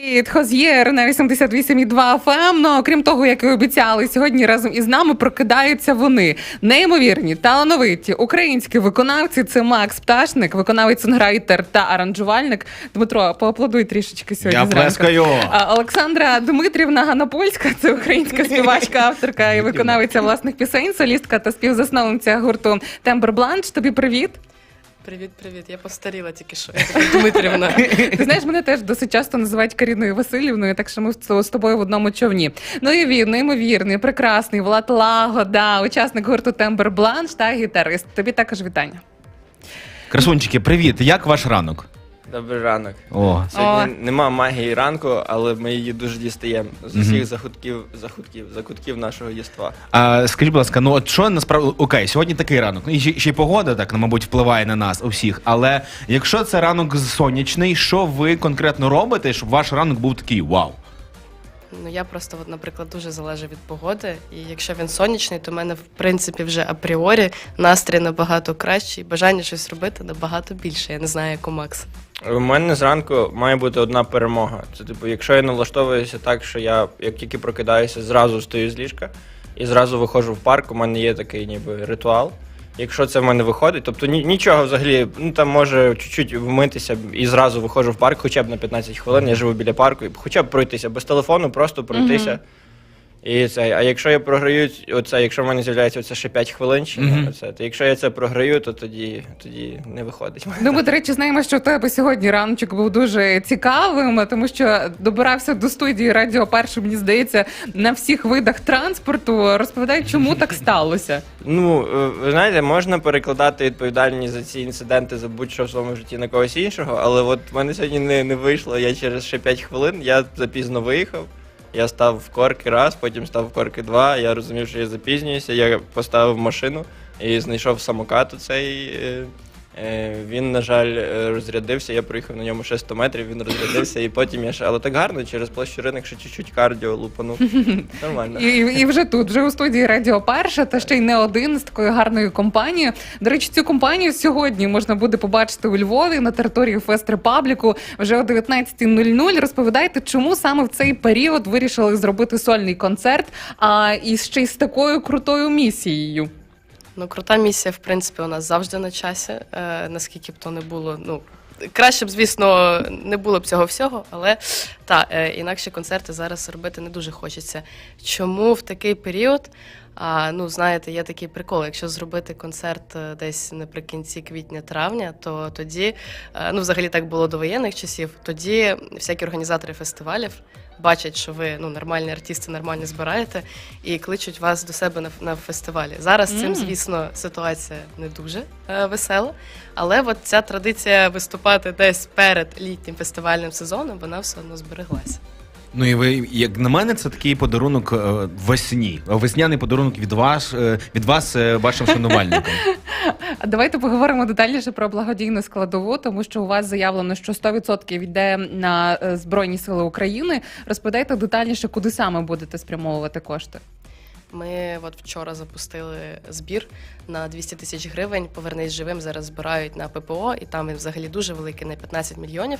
Від Хоз'єр на 88,2 FM. Ну, окрім того, як і обіцяли, сьогодні разом із нами прокидаються вони. Неймовірні, талановиті українські виконавці. Це Макс Пташник, виконавець сонграйтер та аранжувальник. Дмитро, поаплодуй трішечки сьогодні. Я плескаю. Олександра Дмитрівна Ганапольська, це українська співачка, авторка і виконавиця власних пісень, солістка та співзасновниця гурту Тембер Бланш. Тобі привіт. Привіт, привіт. Я постаріла тільки що. Я така Дмитрівна. Ти знаєш, мене теж досить часто називають Каріною Васильівною, так що ми з з тобою в одному човні. Ну і він, неймовірний, прекрасний, Влад Лагода, учасник гурту Тембер Бланш та гітарист. Тобі також вітання. Красунчики, привіт. Як ваш ранок? Добрий ранок. О, Сьогодні нема магії ранку, але ми її дуже дістаємо з Мгм. усіх закутків, закутків, закутків нашого єства. а, скажіть, будь ласка, ну от що насправді окей, сьогодні такий ранок. Ну і ще, ще й погода так, ну, мабуть, впливає на нас усіх. Але якщо це ранок сонячний, що ви конкретно робите, щоб ваш ранок був такий вау? Ну я просто, от, наприклад, дуже залежу від погоди. І якщо він сонячний, то в мене в принципі вже апріорі настрій набагато кращий, бажання щось робити набагато більше. Я не знаю, як у Макса. У мене зранку має бути одна перемога. Це типу, якщо я налаштовуюся так, що я як тільки прокидаюся, зразу стою з ліжка і зразу виходжу в парк, у мене є такий ніби ритуал. Якщо це в мене виходить, тобто ні, нічого взагалі, ну там може чуть-чуть вмитися і зразу виходжу в парк, хоча б на 15 хвилин, я живу біля парку, і хоча б пройтися без телефону, просто пройтися. І це, а якщо я програю оце, якщо в мене з'являється оце ще 5 хвилин, ще, Мгм. оце, то якщо я це програю, то тоді, тоді не виходить. Ну, ми, до речі, знаємо, що у тебе сьогодні раночок був дуже цікавим, тому що добирався до студії Радіо Перше, мені здається, на всіх видах транспорту. Розповідай, чому так сталося. Ну, е, ви знаєте, можна перекладати відповідальність за ці інциденти за будь-що в своєму житті на когось іншого, але от в мене сьогодні не, не вийшло. Я через ще 5 хвилин я запізно виїхав. Я став в корки раз, потім став в корки два. Я розумів, що я запізнююся. Я поставив машину і знайшов самокат у цей. Він, на жаль, е, розрядився. Я проїхав на ньому ще 100 метрів, він розрядився, і потім я ще. Але так гарно, через площу ринок ще чуть-чуть кардіо лупанув. Нормально. І, і вже тут, вже у студії Радіо Перша, та ще й не один з такою гарною компанією. До речі, цю компанію сьогодні можна буде побачити у Львові на території Фест Репабліку вже о 19.00. Розповідайте, чому саме в цей період вирішили зробити сольний концерт, а і ще й з такою крутою місією. Ну, крута місія, в принципі, у нас завжди на часі, е, наскільки б то не було. Ну, краще б, звісно, не було б цього всього, але та, е, інакше концерти зараз робити не дуже хочеться. Чому в такий період? А, ну, знаєте, є такий прикол. Якщо зробити концерт е, десь наприкінці квітня-травня, то тоді, е, ну, взагалі так було до воєнних часів, тоді всякі організатори фестивалів бачать, що ви ну, нормальні артисти, нормально збираєте, і кличуть вас до себе на, на фестивалі. Зараз mm. цим, звісно, ситуація не дуже е, весела, але от ця традиція виступати десь перед літнім фестивальним сезоном, вона все одно збереглася. Ну і ви, як на мене, це такий подарунок е, весні. Весняний подарунок від вас, е, від вас е, вашим шанувальникам. Давайте поговоримо детальніше про благодійну складову, тому що у вас заявлено, що 100% йде на е, Збройні Сили України. Розповідайте детальніше, куди саме будете спрямовувати кошти. Ми от вчора запустили збір на 200 тисяч гривень. Повернись живим. Зараз збирають на ППО, і там він взагалі дуже великий на 15 мільйонів.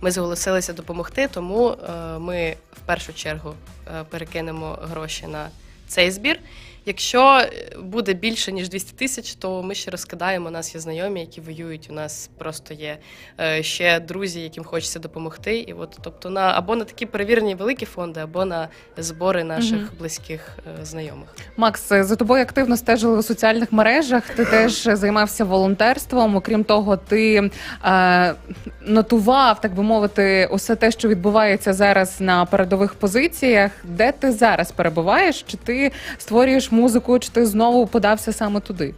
Ми зголосилися допомогти, тому е, ми в першу чергу е, перекинемо гроші на цей збір. Якщо е, буде більше ніж 200 тисяч, то ми ще розкидаємо. У нас є знайомі, які воюють. У нас просто є е, ще друзі, яким хочеться допомогти. І от тобто на або на такі перевірені великі фонди, або на збори наших Мгм. близьких е, знайомих. Макс, за тобою активно стежили у соціальних мережах. Ти теж займався волонтерством. Окрім того, ти е, нотував, так би мовити, усе те, що відбувається зараз на передових позиціях. Де ти зараз перебуваєш? Чи ти створюєш музику, чи ти знову подався саме туди?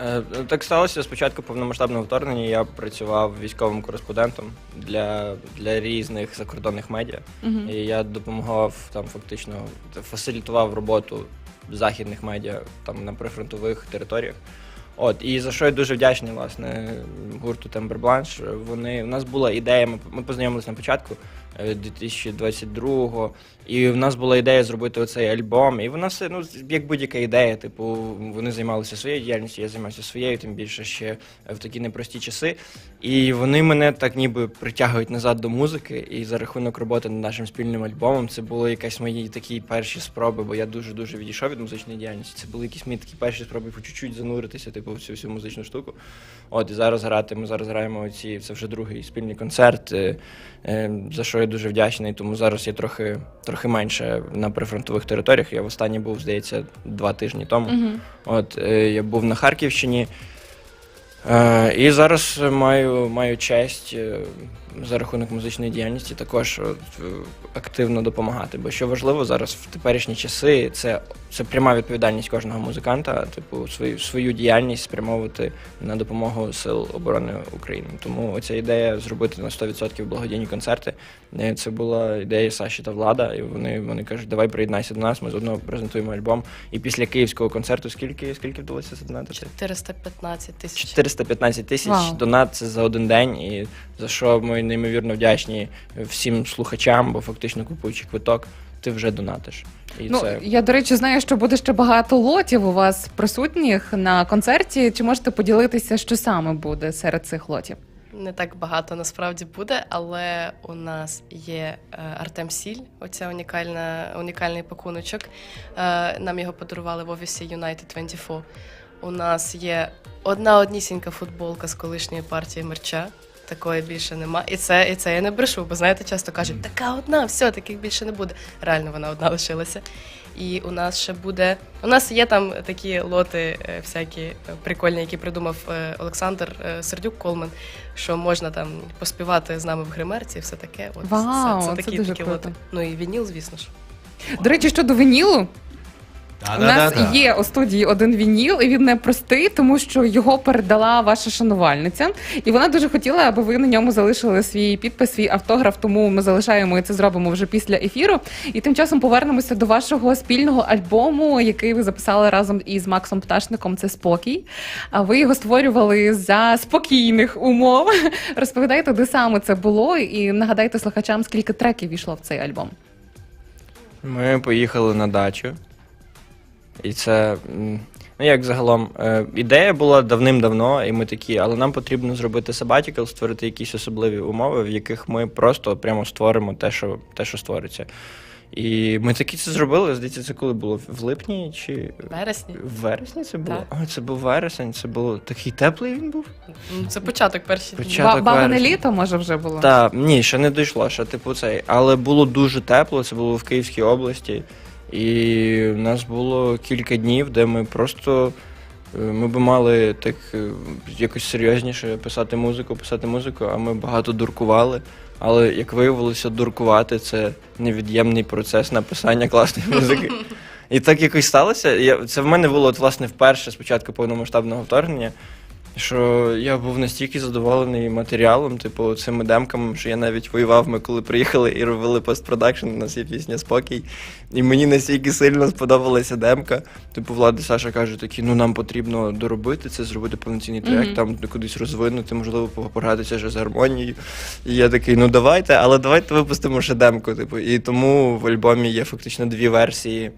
Е, Так сталося спочатку повномасштабного вторгнення. Я працював військовим кореспондентом для, для різних закордонних медіа. Мгм. І я допомагав там фактично фасилітував роботу західних медіа там на прифронтових територіях. От і за що я дуже вдячний, власне, гурту Тембер Бланш. Вони у нас була ідея. Ми, ми познайомилися на початку. е, 2022-го. І в нас була ідея зробити оцей альбом. І вона все, ну, як будь-яка ідея. Типу, вони займалися своєю діяльністю, я займався своєю, тим більше ще в такі непрості часи. І вони мене так ніби притягують назад до музики. І за рахунок роботи над нашим спільним альбомом це були якась мої такі перші спроби, бо я дуже дуже відійшов від музичної діяльності. Це були якісь мої такі перші спроби по чуть-чуть зануритися, типу, всю всю музичну штуку. От і зараз грати. Ми зараз граємо оці. Це вже другий спільний концерт, е, е, за що я дуже вдячний. Тому зараз я трохи, трохи менше на прифронтових територіях. Я в останній був, здається, два тижні тому. Угу. От е, я був на Харківщині. Е, і зараз маю, маю честь е, за рахунок музичної діяльності також е, активно допомагати. Бо що важливо зараз в теперішні часи, це, це пряма відповідальність кожного музиканта, типу, свою, свою діяльність спрямовувати на допомогу Сил оборони України. Тому оця ідея зробити на 100% благодійні концерти. е, Це була ідея Саші та Влада, і вони, вони кажуть, давай приєднайся до нас, ми заодно презентуємо альбом. І після київського концерту скільки, скільки вдалося задонатити? 415 тисяч. 415 тисяч донат це за один день, і за що ми неймовірно вдячні всім слухачам, бо фактично купуючи квиток, ти вже донатиш. І Ну, це я, до речі, знаю, що буде ще багато лотів у вас присутніх на концерті. Чи можете поділитися, що саме буде серед цих лотів? Не так багато насправді буде, але у нас є е, Артем Сіль, оця унікальна, унікальний пакуночок. Е, Нам його подарували в офісі United 24. У нас є одна однісінька футболка з колишньої партії мерча. Такої більше нема. І це, і це я не брешу, бо знаєте, часто кажуть, така одна, все, таких більше не буде. Реально вона одна лишилася. І у нас ще буде. У нас є там такі лоти, е, всякі е, прикольні, які придумав е, Олександр е, Сердюк Колман, що можна там поспівати з нами в гримерці, і все таке. От Вау, це, це це такі, дуже такі круто. лоти. Ну і вініл, звісно ж. До речі, щодо вінілу, у нас є у студії один вініл, і він не простий, тому що його передала ваша шанувальниця, і вона дуже хотіла, аби ви на ньому залишили свій підпис, свій автограф. Тому ми залишаємо і це зробимо вже після ефіру. І тим часом повернемося до вашого спільного альбому, який ви записали разом із Максом Пташником. Це спокій. А ви його створювали за спокійних умов. Розповідайте, де саме це було, і нагадайте слухачам, скільки треків війшло в цей альбом. ми поїхали на дачу. І це, ну як загалом, е, ідея була давним-давно, і ми такі, але нам потрібно зробити sabbatical, створити якісь особливі умови, в яких ми просто прямо створимо те, що, те, що створиться. І ми таки це зробили. Здається, це коли було в липні чи Вересні. в вересні це було? Так. О, це був вересень, це було такий теплий він був. Ну, Це початок перші дні. Початок Ба- Бабине літо може вже було. Та ні, ще не дійшло, ще типу цей. Але було дуже тепло, це було в Київській області. І в нас було кілька днів, де ми просто. е, Ми би мали так е, якось серйозніше писати музику, писати музику, а ми багато дуркували. Але як виявилося, дуркувати це невід'ємний процес написання класної музики. І так якось сталося. Я, це в мене було от, власне вперше спочатку повномасштабного вторгнення. Що я був настільки задоволений матеріалом, типу, цими демками, що я навіть воював. Ми коли приїхали і робили постпродакшн, у нас є пісня Спокій. І мені настільки сильно сподобалася демка. Типу, Влада і Саша каже, такі, ну нам потрібно доробити це, зробити повноцінний трек, Мгм. там кудись розвинути, можливо, погратися вже з гармонією. І я такий, ну давайте, але давайте випустимо ще демку. Типу. І тому в альбомі є фактично дві версії.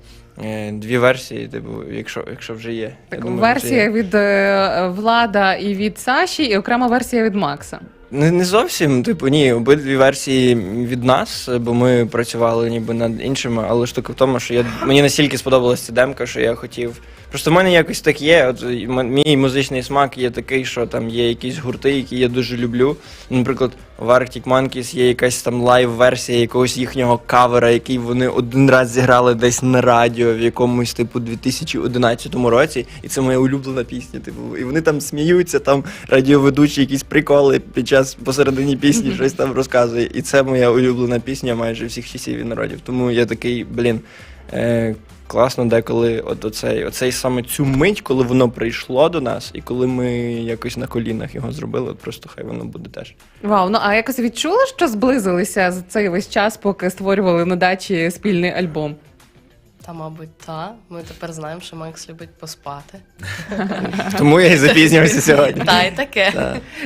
Е, Дві версії, типу, якщо, якщо вже є. Я Так, думаю, вже версія є. від е, Влада і від Саші, і окрема версія від Макса. Не, не зовсім, типу, ні, обидві версії від нас, бо ми працювали ніби над іншими, але штука в тому, що я, мені настільки сподобалася ця демка, що я хотів. Просто в мене якось так є. От мій музичний смак є такий, що там є якісь гурти, які я дуже люблю. Наприклад, в Arctic Monkeys є якась там лайв-версія якогось їхнього кавера, який вони один раз зіграли десь на радіо в якомусь типу 2011 році. І це моя улюблена пісня. Типу, і вони там сміються, там радіоведучі якісь приколи під час посередині пісні щось там розказує. І це моя улюблена пісня майже всіх часів і народів. Тому я такий, блін. Е, Класно, деколи от оцей, оцей саме цю мить, коли воно прийшло до нас, і коли ми якось на колінах його зробили, просто хай воно буде теж. Вау, ну а якось відчули, що зблизилися за цей весь час, поки створювали на дачі спільний альбом? Та, мабуть, та. Ми тепер знаємо, що Макс любить поспати. Тому я і запізнювався сьогодні. Та, і таке.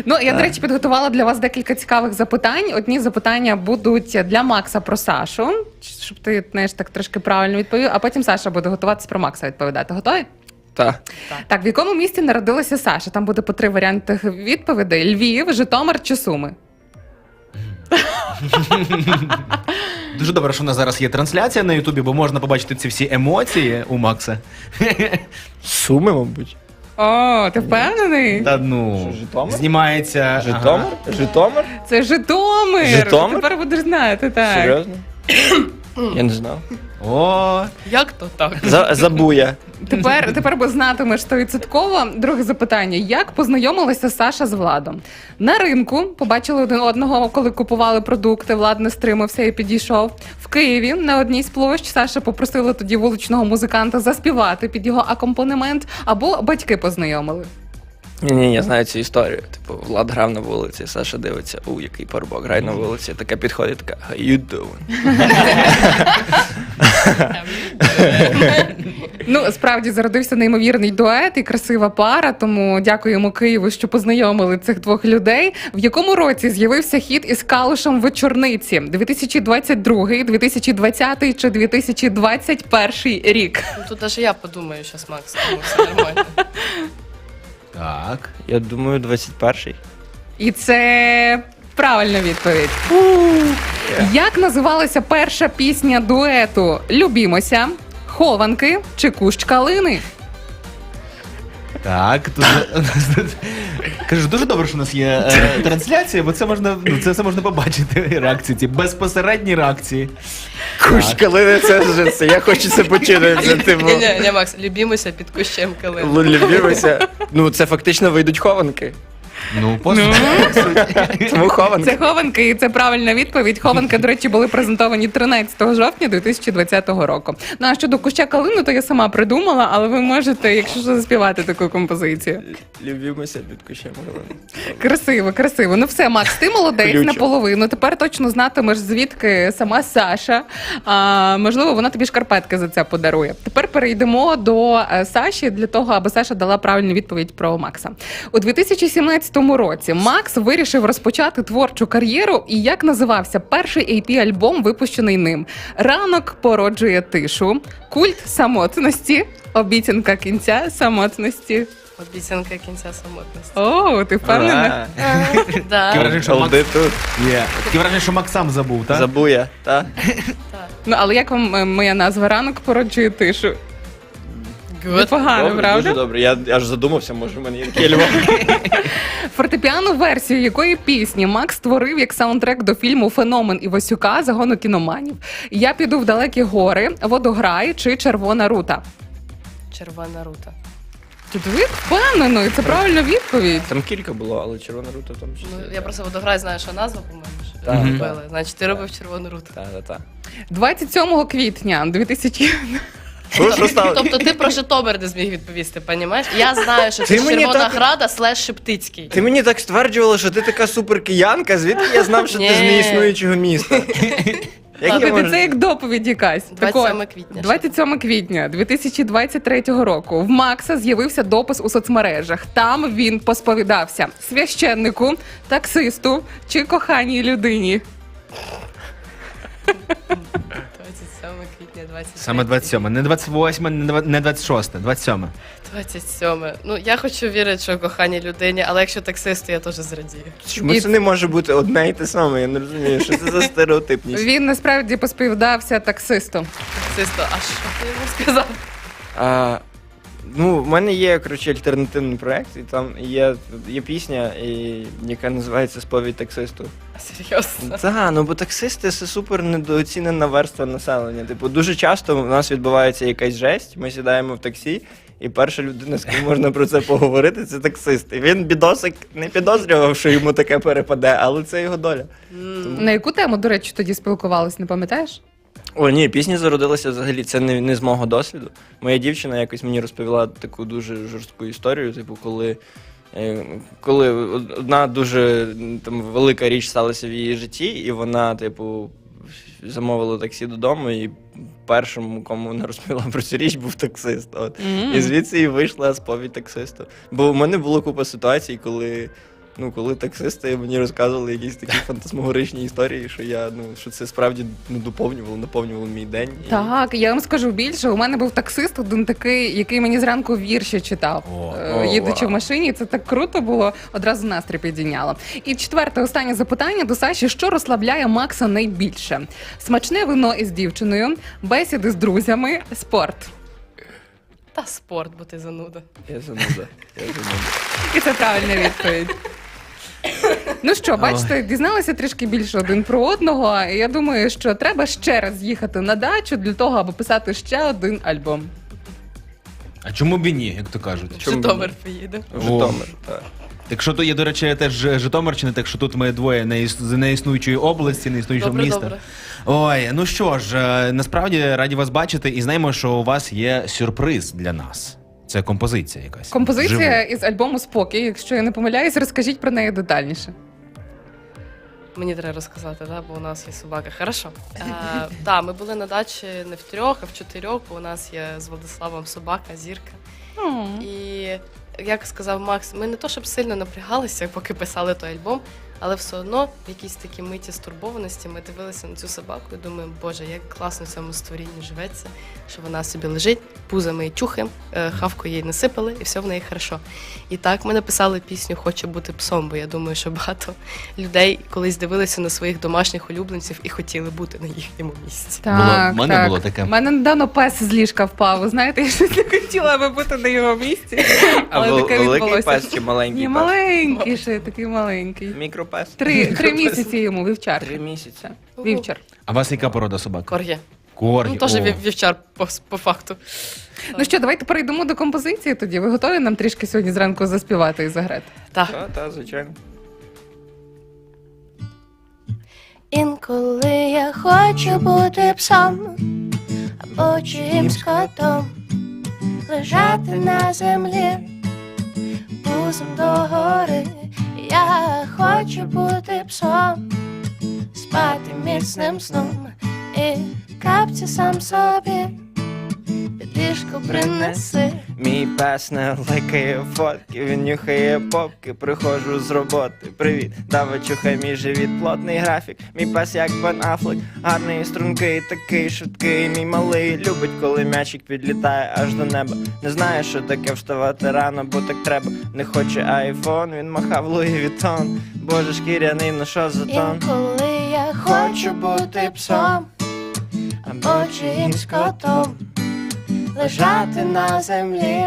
Ну я до речі підготувала для вас декілька цікавих запитань. Одні запитання будуть для Макса про Сашу, щоб ти знаєш так трошки правильно відповів. А потім Саша буде готуватися про Макса відповідати. Готові? Так. Так, в якому місті народилася Саша? Там буде по три варіанти відповідей: Львів, Житомир чи Суми. Дуже добре, що у нас зараз є трансляція на Ютубі, бо можна побачити ці всі емоції у Макса. Суми, мабуть. О, ти впевнений? Та ну Що, Житомир? знімається Житомир? Житомир? Це Житомир. Житомир? Тепер будеш знати, так. Серйозно? Я не знав. О, Як то так? За, забуя. Тепер, тепер бо знатимеш стовідсотково. Друге запитання: як познайомилася Саша з Владом? На ринку побачили один одного, коли купували продукти. Влад не стримався і підійшов. В Києві на одній з площ Саша попросила тоді вуличного музиканта заспівати під його акомпанемент, або батьки познайомили. Ні, ні, я знаю цю історію. Типу, Влад грав на вулиці, Саша дивиться, у який парубок грає на вулиці. Така підходить, така How you doing? Ну справді зародився неймовірний дует і красива пара. Тому дякуємо Києву, що познайомили цих двох людей. В якому році з'явився хіт із калушем вечорниці? 2022, 2020 чи 2021 рік? Ну, Тут навіть я подумаю, що Макс, тому все нормально. Так. Я думаю, 21-й. І це правильна відповідь. Як називалася перша пісня дуету Любімося, хованки чи кущ калини? Так, тут у нас тут- кажу, дуже добре, що у нас є е, трансляція, бо це можна, ну це все можна побачити. Реакції ці безпосередні реакції. Кущ калини, це вже це. Я хочу це почути. Це типу. Ні, ні, не, Макс, любімося під кущем калини. Любімося. Ну, це фактично вийдуть хованки. Ну, по. Тому хованки. Це хованки, і це правильна відповідь. Хованки, до речі, були презентовані 13 жовтня 2020 року. Ну а щодо куща калини, то я сама придумала, але ви можете, якщо що, заспівати таку композицію. Любимося під кущем калини. Красиво, красиво. Ну все, Макс, ти молодець Ключо. наполовину. Тепер точно знатимеш, звідки сама Саша. А, можливо, вона тобі шкарпетки за це подарує. Тепер перейдемо до е, Саші для того, аби Саша дала правильну відповідь про Макса. У 2017 році Макс вирішив розпочати творчу кар'єру. І як називався перший AP-альбом, випущений ним? Ранок породжує тишу, культ самотності, обіцянка кінця самотності. Обіцянка кінця самотності. О, ти впевнена? Таке враження, що Макс тут. є. Таке враження, що Макс сам забув, так? Забуя, так? Ну, але як вам е, моя назва ранок породжує тишу? Непогано, Добре, правда? Дуже добре. Я аж задумався, може в мене є такий альбом. Фортепіану версію якої пісні Макс створив як саундтрек до фільму Феномен Івасюка Загону кіноманів. Я піду в далекі гори, водограй чи червона рута. Червона рута. Тут ви впевнено, і це правильна відповідь. Там кілька було, але червона рута там ще. Ну, я просто водограй знаю, що назва, по-моєму. що Так, робили. Значить, ти робив червону руту. Так, так, так. 27 квітня 2000... Що, що стало? Тобто ти про Житомир не зміг відповісти, понімаєш? Я знаю, що Ти це мені Червона так- Града слеш Шептицький. Ти мені так стверджувала, що ти така суперкиянка, звідки я знав, що ти з Ні. неіснуючого міста? Як я Слухайте, можу- це як доповідь якась. Так 27 от, квітня. 27 квітня 2023 року в Макса з'явився допис у соцмережах. Там він посповідався священнику, таксисту чи коханій людині. 27 квітня, 27. Саме 27, не 28, не два- не 26, 27. 27. Ну, я хочу вірити, що коханій людині, але якщо таксист, то я теж зрадію. Чому І- це не може бути одне і те саме? Я не розумію, що це за стереотипність. Він насправді посповідався таксистом. Таксисту, а що ти йому сказав? А, ну, в мене є коротше, альтернативний проект, і там є, є пісня, і, яка називається Сповідь таксисту. Серйозно. Так, ну бо таксисти це супер недооцінена верства населення. Типу, дуже часто у нас відбувається якась жесть, ми сідаємо в таксі, і перша людина, з ким можна про це поговорити, це таксист. І він бідосик не підозрював, що йому таке перепаде, але це його доля. На яку тему, до речі, тоді спілкувались, не пам'ятаєш? О, ні, пісня зародилася взагалі. Це не, не з мого досвіду. Моя дівчина якось мені розповіла таку дуже жорстку історію, типу, коли. е, Коли одна дуже там велика річ сталася в її житті, і вона, типу, замовили таксі додому, і першим, кому вона розповіла про цю річ, був таксист. От. Мгм. І звідси і вийшла сповідь таксиста. Бо в мене було купа ситуацій, коли. Ну, коли таксисти мені розказували якісь такі фантасмагоричні історії, що я ну що це справді ну, доповнювало, наповнювало мій день. І- Так, я вам скажу більше. У мене був таксист, один такий, який мені зранку вірші читав, О. е, О, їдучи в вау. машині. Це так круто було. Одразу настрій підійняло. І четверте, останнє запитання до Саші: що розслабляє Макса найбільше? Смачне вино із дівчиною, бесіди з друзями, спорт. Та спорт, бо ти зануда. Я зануда. Я зануда. І це правильна відповідь. Ну що, бачите, дізналися трішки більше один про одного. Я думаю, що треба ще раз їхати на дачу для того, аби писати ще один альбом. А чому б і ні, як то кажуть? Чому Житомир поїде. В Житомир, так. Так що то є, до речі, теж Житомирщина, так що тут ми двоє не іс- з неіснуючої області, неіснуючого Добре, міста. добре. Ой, ну що ж, е, насправді раді вас бачити і знаємо, що у вас є сюрприз для нас. Це композиція якась. Композиція Живу. із альбому Спокій. Якщо я не помиляюсь, розкажіть про неї детальніше. Мені треба розказати, да? бо у нас є собака. Хорошо. Е, да, ми були на дачі не в трьох, а в чотирьох, бо у нас є з Владиславом собака, зірка. І як сказав Макс, ми не то щоб сильно напрягалися, поки писали той альбом, але все одно в якійсь такі миті стурбованості ми дивилися на цю собаку і думаємо, боже, як класно цьому створінню живеться, що вона собі лежить, пузами і чухаємо, е, хавку їй насипали, і все в неї хорошо. І так ми написали пісню Хочу бути псом, бо я думаю, що багато людей колись дивилися на своїх домашніх улюбленців і хотіли бути на їхньому місці. Було- в мене було таке. У мене недавно пес з ліжка впав. Знаєте, я щось не хотіла би бути на його місці. А Але вел- таке великий відбулося. пес чи маленький Ні, пес? маленький ще, такий маленький. Мікропес. Три, три місяці йому вівчар. Три місяці. Вівчар. А у вас яка порода собак? Кор'є. Коргі. Ну, теж О. вів- вівчар по, по факту. Ну що, давайте перейдемо до композиції тоді. Ви готові нам трішки сьогодні зранку заспівати і заграти? Так. Так, так, звичайно. Інколи я хочу бути псом або чиїмсь котом, лежати на землі, пузом догори. Хочу бути псом, спати міцним сном і капці сам собі під ліжко принеси. Мій пес не лайкає фотки, він нюхає попки, приходжу з роботи. Привіт, давай чухай мій живіт, плотний графік. Мій пес як Бен Афлек, гарний, стрункий, такий швидкий. Мій малий любить, коли м'ячик підлітає аж до неба. Не знає, що таке вставати рано, бо так треба. Не хоче айфон, він махав Луї Вітон. Боже шкіряний, ну що за тон? Інколи я хочу бути псом або чиїмсь котом, лежати на землі,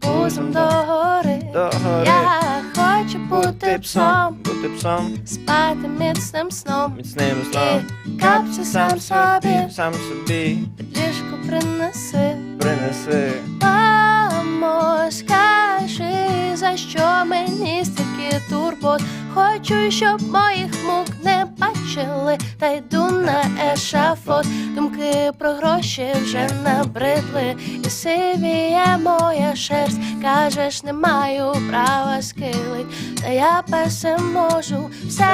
пузом догори. Догори. Я хочу бути псом, бути псом, спати міцним сном, міцним сном. і капці сам собі Сам собі під ліжко принеси. принеси. Мамо, скажи, за що мені стільки турбот? Хочу, щоб моїх мук не бачили, та йду на ешафот. Думки про гроші вже набридли, і сивіє моя шерсть. Кажеш, не маю права скилить, та я персем можу все.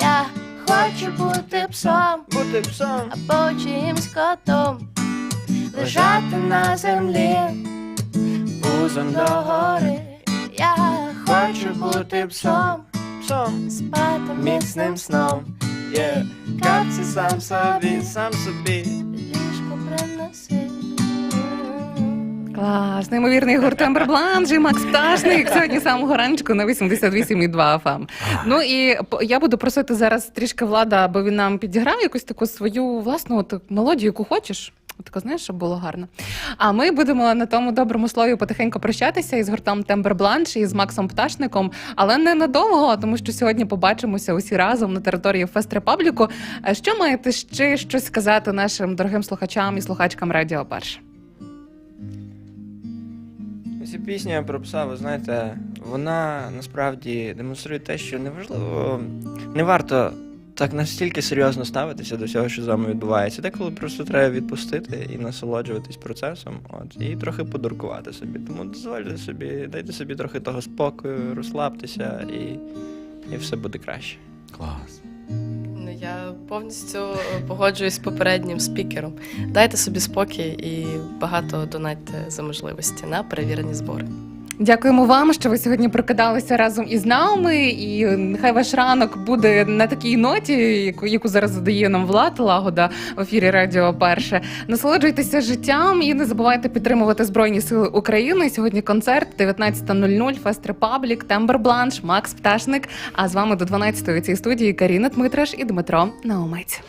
Я хочу бути псом Бути псом. або чиїмсь котом, лежати на землі, пузом догори. Я хочу бути псом, Псом. спати міцним сном, Є. Капці сам собі, сам собі. ліжко. Клас, неймовірний гурт Тембербланж і Макс Пташник сьогодні самого раночку на 88,2 FM. Ну і я буду просити зараз трішки влада, аби він нам підіграв якусь таку свою власну от, мелодію, яку хочеш. Тако, знаєш, щоб було гарно. А ми будемо на тому доброму слові потихеньку прощатися із гуртом Тембербланш і з Максом Пташником, але не надовго, тому що сьогодні побачимося усі разом на території Фест Репабліку. Що маєте ще щось сказати нашим дорогим слухачам і слухачкам Радіо Перше? Ця пісня про пса, ви знаєте, вона насправді демонструє те, що неважливо, не варто так настільки серйозно ставитися до всього, що з вами відбувається. Деколи просто треба відпустити і насолоджуватись процесом, от, і трохи подуркувати собі. Тому дозвольте собі, дайте собі трохи того спокою, розслабтеся і і все буде краще. Клас. Ну, я повністю погоджуюсь з попереднім спікером. Дайте собі спокій і багато донатьте за можливості на перевірені збори. Дякуємо вам, що ви сьогодні прокидалися разом із нами. І нехай ваш ранок буде на такій ноті, яку, яку зараз задає нам Влад Лагода в ефірі Радіо Перше. Насолоджуйтеся життям і не забувайте підтримувати Збройні Сили України. Сьогодні концерт 19.00, Фест Репаблік, Тембер Бланш, Макс Пташник. А з вами до 12-ї у студії Каріна Дмитраш і Дмитро Наумець.